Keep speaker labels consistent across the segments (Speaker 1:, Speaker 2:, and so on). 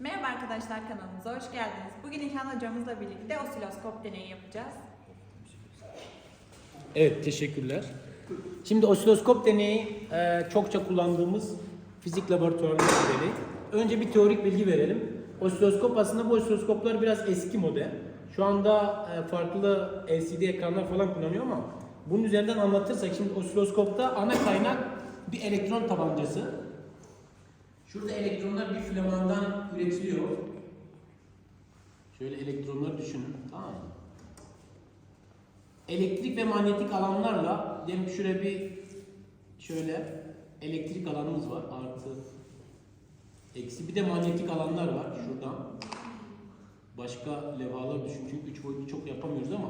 Speaker 1: Merhaba arkadaşlar kanalımıza hoş geldiniz. Bugün İlhan hocamızla birlikte osiloskop deneyi yapacağız.
Speaker 2: Evet, teşekkürler. Şimdi osiloskop deneyi e, çokça kullandığımız fizik laboratuvarında bir deney. Önce bir teorik bilgi verelim. Osiloskop aslında bu osiloskoplar biraz eski model. Şu anda e, farklı LCD ekranlar falan kullanıyor ama bunun üzerinden anlatırsak şimdi osiloskopta ana kaynak bir elektron tabancası. Şurada elektronlar bir filamandan üretiliyor. Şöyle elektronları düşünün. Tamam mı? elektrik ve manyetik alanlarla diyelim ki şuraya bir şöyle elektrik alanımız var artı eksi bir de manyetik alanlar var şuradan başka levhalar düşün çünkü üç boyutlu çok yapamıyoruz ama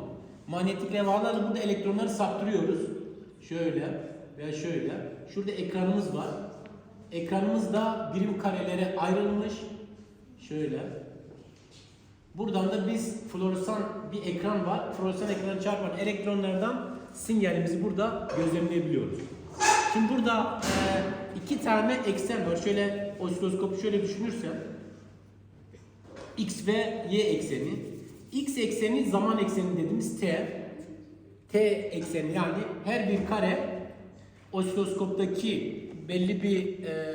Speaker 2: manyetik levhalarla burada elektronları saptırıyoruz şöyle veya şöyle şurada ekranımız var ekranımız da birim karelere ayrılmış şöyle Buradan da biz floresan bir ekran var. Floresan ekranı çarpan elektronlardan sinyalimizi burada gözlemleyebiliyoruz. Şimdi burada e, iki tane eksen var. Şöyle osiloskopu şöyle düşünürsem x ve y ekseni. x ekseni zaman ekseni dediğimiz t. t ekseni yani her bir kare osiloskoptaki belli bir e,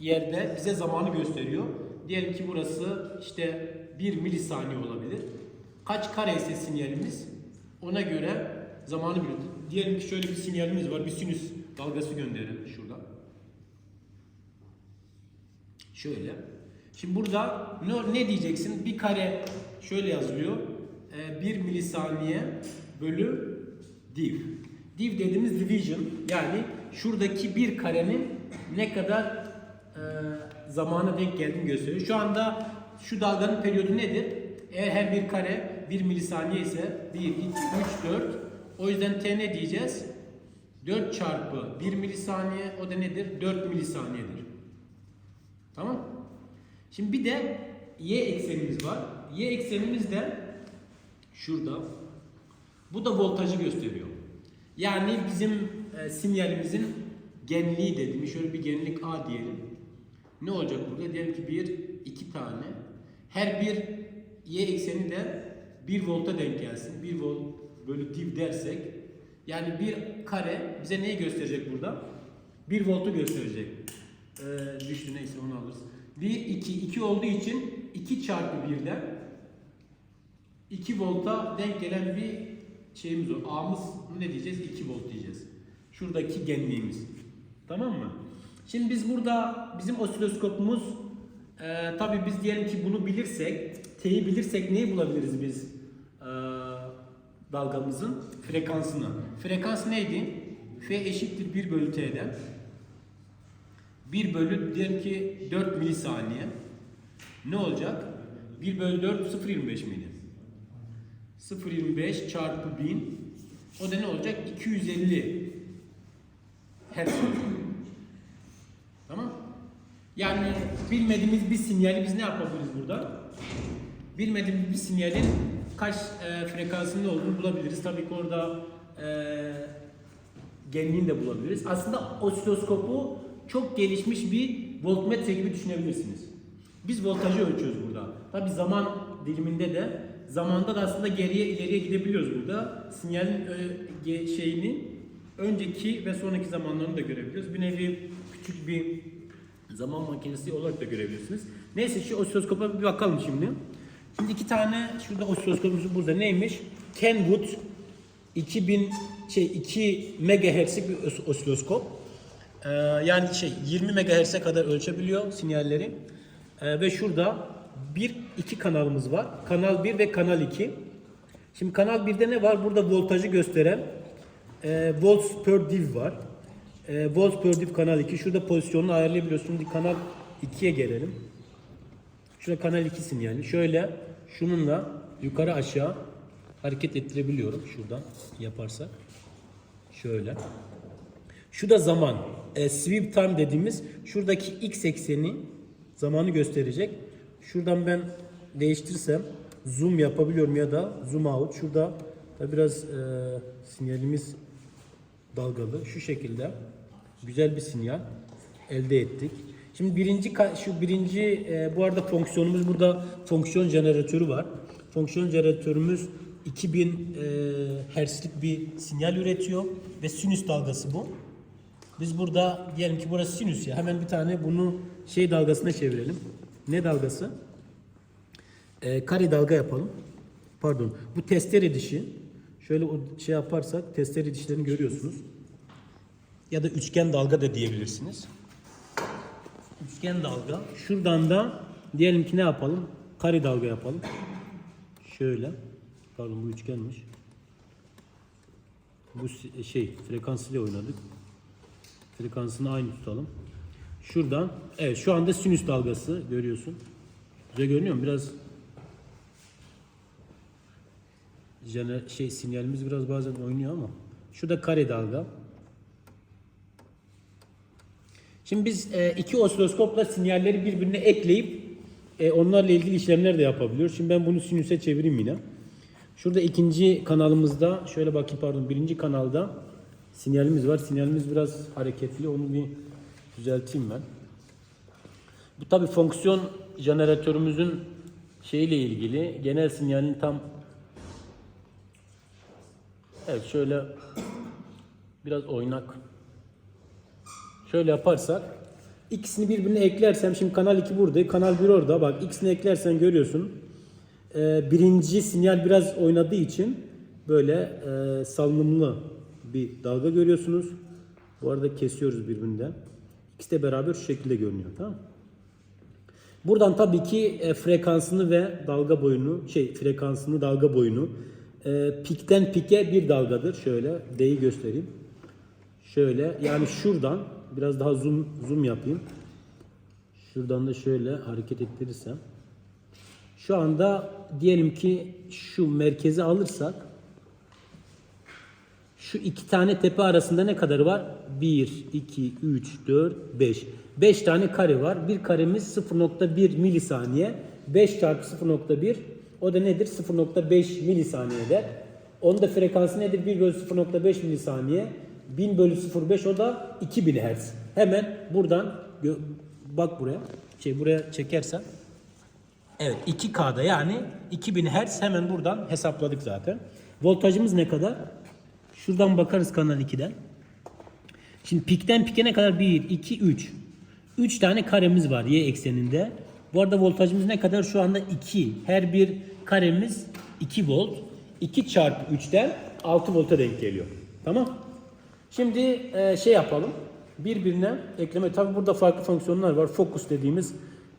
Speaker 2: yerde bize zamanı gösteriyor. Diyelim ki burası işte 1 milisaniye olabilir. Kaç kare ise sinyalimiz ona göre zamanı biliyor. Diyelim ki şöyle bir sinyalimiz var. Bir sinüs dalgası gönderelim şuradan. Şöyle. Şimdi burada ne, ne diyeceksin? Bir kare şöyle yazılıyor. 1 milisaniye bölü div. Div dediğimiz division yani şuradaki bir karenin ne kadar e, zamana denk geldiğini gösteriyor. Şu anda şu dalganın periyodu nedir? Eğer her bir kare 1 milisaniye ise 1, 2, 3, 4. O yüzden t ne diyeceğiz? 4 çarpı 1 milisaniye o da nedir? 4 milisaniyedir. Tamam? Şimdi bir de y eksenimiz var. Y eksenimiz de şurada. Bu da voltajı gösteriyor. Yani bizim e, sinyalimizin genliği dediğimiz şöyle bir genlik A diyelim. Ne olacak burada? Diyelim ki bir, iki tane. Her bir y ekseni de 1 volta denk gelsin. 1 volt bölü div dersek yani bir kare bize neyi gösterecek burada? 1 voltu gösterecek. Ee, düştü neyse onu alırız. 1, 2, 2 olduğu için 2 çarpı 1'den 2 volta denk gelen bir şeyimiz o. A'mız ne diyeceğiz? 2 volt diyeceğiz. Şuradaki genliğimiz. Tamam mı? Şimdi biz burada bizim osiloskopumuz e, tabii biz diyelim ki bunu bilirsek, T'yi bilirsek neyi bulabiliriz biz e, dalgamızın? Frekansını. Frekans neydi? F eşittir 1 bölü T'den. 1 bölü diyelim ki 4 milisaniye. Ne olacak? 1 bölü 4 0.25 miydi? 0.25 çarpı 1000 o da ne olacak? 250 Hertz. Tamam? Yani bilmediğimiz bir sinyali biz ne yapabiliriz burada? Bilmediğimiz bir sinyalin kaç e, frekansında olduğunu bulabiliriz. Tabii ki orada e, genliğini de bulabiliriz. Aslında osiloskopu çok gelişmiş bir voltmetre gibi düşünebilirsiniz. Biz voltajı ölçüyoruz burada. Tabii zaman diliminde de zamanda da aslında geriye ileriye gidebiliyoruz burada. Sinyalin e, şeyini önceki ve sonraki zamanlarını da görebiliyoruz. Bir nevi küçük bir zaman makinesi olarak da görebilirsiniz. Neyse şu osiloskopa bir bakalım şimdi. Şimdi iki tane şurada osiloskopumuz burada neymiş? Kenwood 2000 şey 2 megahertzlik bir os- osiloskop. Ee, yani şey 20 megahertz'e kadar ölçebiliyor sinyalleri. Ee, ve şurada bir iki kanalımız var. Kanal 1 ve kanal 2. Şimdi kanal 1'de ne var? Burada voltajı gösteren e, volts per div var. E, volts per div kanal 2. Şurada pozisyonunu ayarlayabiliyorsun. Şimdi kanal 2'ye gelelim. Şurada kanal 2'sin yani. Şöyle şununla yukarı aşağı hareket ettirebiliyorum şuradan yaparsak. Şöyle. Şu da zaman. E, sweep time dediğimiz şuradaki x ekseni zamanı gösterecek. Şuradan ben değiştirsem zoom yapabiliyorum ya da zoom out. Şurada da biraz e, sinyalimiz dalgalı. Şu şekilde güzel bir sinyal elde ettik. Şimdi birinci şu birinci e, bu arada fonksiyonumuz burada fonksiyon jeneratörü var. Fonksiyon jeneratörümüz 2000 e, Hz'lik bir sinyal üretiyor ve sinüs dalgası bu. Biz burada diyelim ki burası sinüs ya hemen bir tane bunu şey dalgasına çevirelim. Ne dalgası? E, kare dalga yapalım. Pardon. Bu testere dişi. Şöyle o şey yaparsak testere dişlerini görüyorsunuz. Ya da üçgen dalga da diyebilirsiniz. Üçgen dalga. Şuradan da diyelim ki ne yapalım? Kare dalga yapalım. Şöyle. Pardon bu üçgenmiş. Bu şey frekans ile oynadık. Frekansını aynı tutalım. Şuradan evet şu anda sinüs dalgası görüyorsun. Güzel görünüyor mu? Biraz jener, şey sinyalimiz biraz bazen oynuyor ama şu da kare dalga. Şimdi biz e, iki osiloskopla sinyalleri birbirine ekleyip e, onlarla ilgili işlemler de yapabiliyoruz. Şimdi ben bunu sinüse çevireyim yine. Şurada ikinci kanalımızda şöyle bakayım pardon birinci kanalda sinyalimiz var. Sinyalimiz biraz hareketli. Onu bir düzelteyim ben. Bu tabi fonksiyon jeneratörümüzün şeyiyle ilgili genel sinyalin tam Evet şöyle biraz oynak. Şöyle yaparsak ikisini birbirine eklersem şimdi kanal 2 burada, kanal 1 orada. Bak ikisini eklersen görüyorsun. Ee, birinci sinyal biraz oynadığı için böyle e, salınımlı bir dalga görüyorsunuz. Bu arada kesiyoruz birbirinden. İkisi de beraber şu şekilde görünüyor. Tamam? Buradan tabii ki e, frekansını ve dalga boyunu, şey frekansını, dalga boyunu e, pikten pike bir dalgadır. Şöyle D'yi göstereyim. Şöyle yani şuradan biraz daha zoom zoom yapayım. Şuradan da şöyle hareket ettirirsem. Şu anda diyelim ki şu merkezi alırsak şu iki tane tepe arasında ne kadar var? 1, 2, 3, 4, 5. 5 tane kare var. Bir karemiz 0.1 milisaniye. 5 çarpı 0.1 o da nedir? 0.5 milisaniye eder. Onun da frekansı nedir? 1 bölü 0.5 milisaniye. 1000 bölü 0.5 o da 2000 Hz. Hemen buradan bak buraya. Şey buraya çekersen. Evet 2K'da yani 2000 Hz hemen buradan hesapladık zaten. Voltajımız ne kadar? Şuradan bakarız kanal 2'den. Şimdi pikten pike ne kadar? 1, 2, 3. 3 tane karemiz var y ekseninde. Bu arada voltajımız ne kadar? Şu anda 2. Her bir karemiz 2 volt. 2 çarpı 3'ten 6 volta denk geliyor. Tamam. Şimdi e, şey yapalım. Birbirine ekleme. Tabi burada farklı fonksiyonlar var. Focus dediğimiz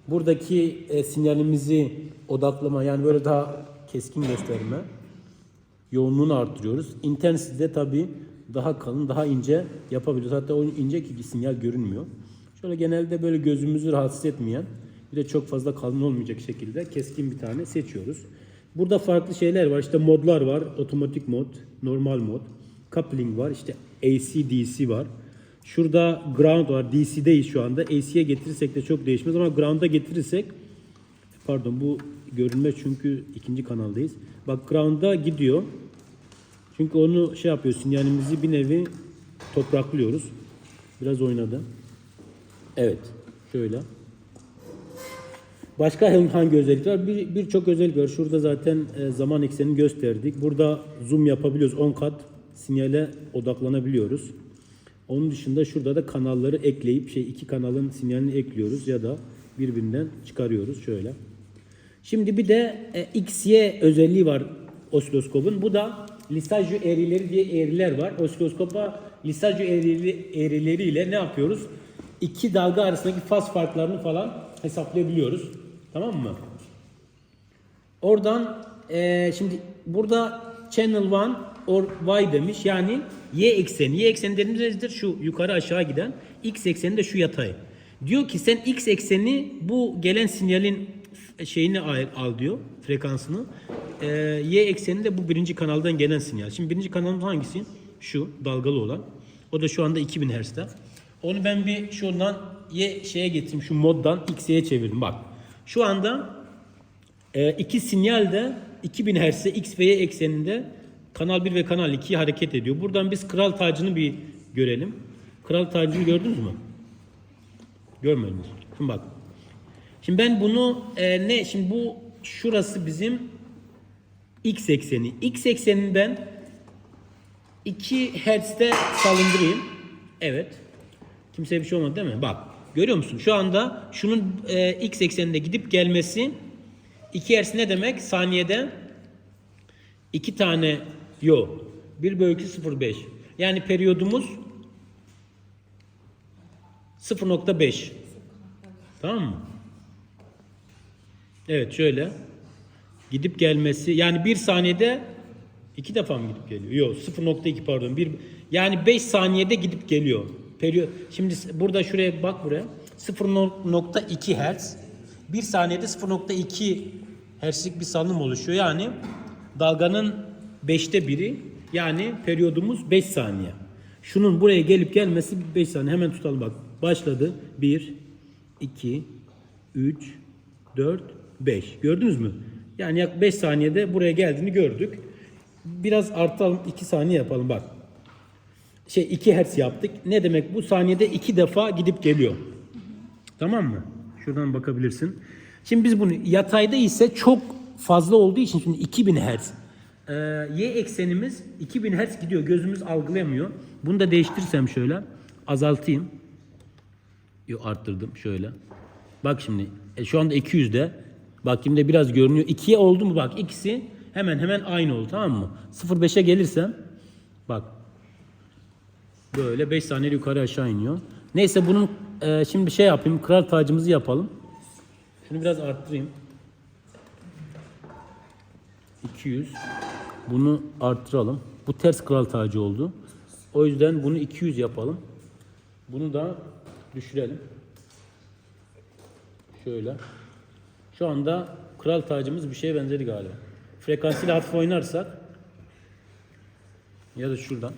Speaker 2: buradaki e, sinyalimizi odaklama yani böyle daha keskin gösterme yoğunluğunu arttırıyoruz. Intensity de tabii daha kalın, daha ince yapabiliyoruz. Hatta o ince ki sinyal görünmüyor. Şöyle genelde böyle gözümüzü rahatsız etmeyen, bir de çok fazla kalın olmayacak şekilde keskin bir tane seçiyoruz. Burada farklı şeyler var. İşte modlar var. Otomatik mod, normal mod, coupling var. İşte AC, DC var. Şurada ground var. DC'deyiz şu anda. AC'ye getirirsek de çok değişmez ama ground'a getirirsek Pardon bu görünmez çünkü ikinci kanaldayız. Bak ground'a gidiyor. Çünkü onu şey yapıyor sinyalimizi bir nevi topraklıyoruz. Biraz oynadı. Evet. Şöyle. Başka hangi özellik var? Bir- Birçok özellik var. Şurada zaten e, zaman eksenini gösterdik. Burada zoom yapabiliyoruz. 10 kat sinyale odaklanabiliyoruz. Onun dışında şurada da kanalları ekleyip şey iki kanalın sinyalini ekliyoruz ya da birbirinden çıkarıyoruz şöyle. Şimdi bir de e, XY özelliği var osiloskopun. Bu da Lissajou eğrileri diye eğriler var. Osiloskopa Lissajou eğrileri, eğrileriyle ne yapıyoruz? İki dalga arasındaki faz farklarını falan hesaplayabiliyoruz. Tamam mı? Oradan e, şimdi burada channel 1 or y demiş. Yani y ekseni. Y ekseni dediğimiz nedir? Şu yukarı aşağı giden. X ekseni de şu yatay. Diyor ki sen x ekseni bu gelen sinyalin şeyini al, al diyor. Frekansını. E, y ekseni de bu birinci kanaldan gelen sinyal. Şimdi birinci kanalımız hangisi? Şu dalgalı olan. O da şu anda 2000 Hz'de. Onu ben bir şuradan y şeye getireyim. Şu moddan x'ye çevirdim. Bak. Şu anda e, iki sinyal de 2000 Hz'e X ve Y ekseninde kanal 1 ve kanal 2 hareket ediyor. Buradan biz kral tacını bir görelim. Kral tacını gördünüz mü? Görmediniz. Şimdi bak. Şimdi ben bunu e, ne? Şimdi bu şurası bizim x ekseni. X eksenini ben 2 Hz'de salındırayım. Evet. Kimseye bir şey olmadı değil mi? Bak. Görüyor musun? Şu anda şunun e, x ekseninde gidip gelmesi 2 Hz ne demek? Saniyede 2 tane yo. 1 bölü 2 0,5. Yani periyodumuz 0.5. Tamam mı? Evet şöyle. Gidip gelmesi yani bir saniyede iki defa mı gidip geliyor? Yok 0.2 pardon. Bir, yani 5 saniyede gidip geliyor. Periyot. Şimdi burada şuraya bak buraya. 0.2 Hz. Bir saniyede 0.2 Hz'lik bir salınım oluşuyor. Yani dalganın 5'te biri yani periyodumuz 5 saniye. Şunun buraya gelip gelmesi 5 saniye. Hemen tutalım bak. Başladı. 1 2 3 4 5. Gördünüz mü? Yani yak 5 saniyede buraya geldiğini gördük. Biraz artalım 2 saniye yapalım bak. Şey 2 Hz yaptık. Ne demek bu saniyede 2 defa gidip geliyor. Tamam mı? Şuradan bakabilirsin. Şimdi biz bunu yatayda ise çok fazla olduğu için şimdi 2000 Hz. Ee, y eksenimiz 2000 Hz gidiyor. Gözümüz algılayamıyor. Bunu da değiştirirsem şöyle azaltayım. Yo, arttırdım şöyle. Bak şimdi e, şu anda 200'de. Bak şimdi biraz görünüyor. 2'ye oldu mu bak ikisi hemen hemen aynı oldu tamam mı? 0.5'e gelirsem bak böyle 5 saniye yukarı aşağı iniyor. Neyse bunun e, şimdi şey yapayım kral tacımızı yapalım. Şunu biraz arttırayım. 200. Bunu arttıralım. Bu ters kral tacı oldu. O yüzden bunu 200 yapalım. Bunu da düşürelim. Şöyle. Şu anda kral tacımız bir şeye benzedi galiba. Frekansıyla hafif oynarsak ya da şuradan.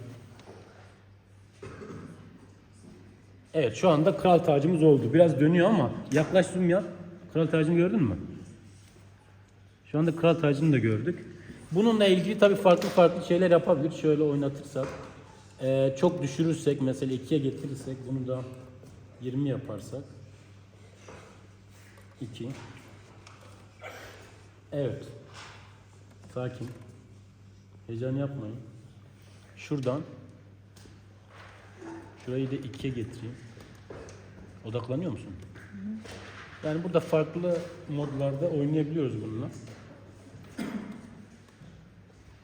Speaker 2: Evet şu anda kral tacımız oldu. Biraz dönüyor ama yaklaş zoom yap. Kral tacını gördün mü? Şu anda kral tacını da gördük. Bununla ilgili tabii farklı farklı şeyler yapabilir. Şöyle oynatırsak. Ee, çok düşürürsek mesela 2'ye getirirsek bunu da 20 yaparsak 2 Evet. Sakin. Heyecan yapmayın. Şuradan şurayı da 2'ye getireyim. Odaklanıyor musun? Yani burada farklı modlarda oynayabiliyoruz bununla.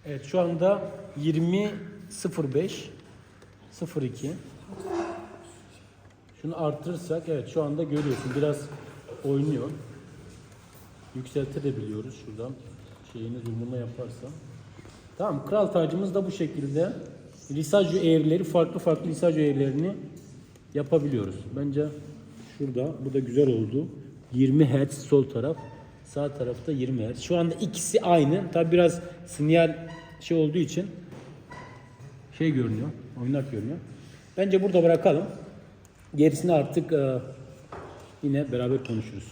Speaker 2: Evet şu anda 20 05 02 Şunu artırırsak evet şu anda görüyorsun biraz oynuyor. Yükseltebiliyoruz şuradan şeyini zoom'una yaparsam. Tamam kral tacımız da bu şekilde. Risajyo eğrileri farklı farklı risajyo eğrilerini yapabiliyoruz. Bence şurada bu da güzel oldu. 20 Hz sol taraf, sağ tarafta 20 Hz. Şu anda ikisi aynı. Tabi biraz sinyal şey olduğu için şey görünüyor, oynak görünüyor. Bence burada bırakalım. Gerisini artık e, yine beraber konuşuruz.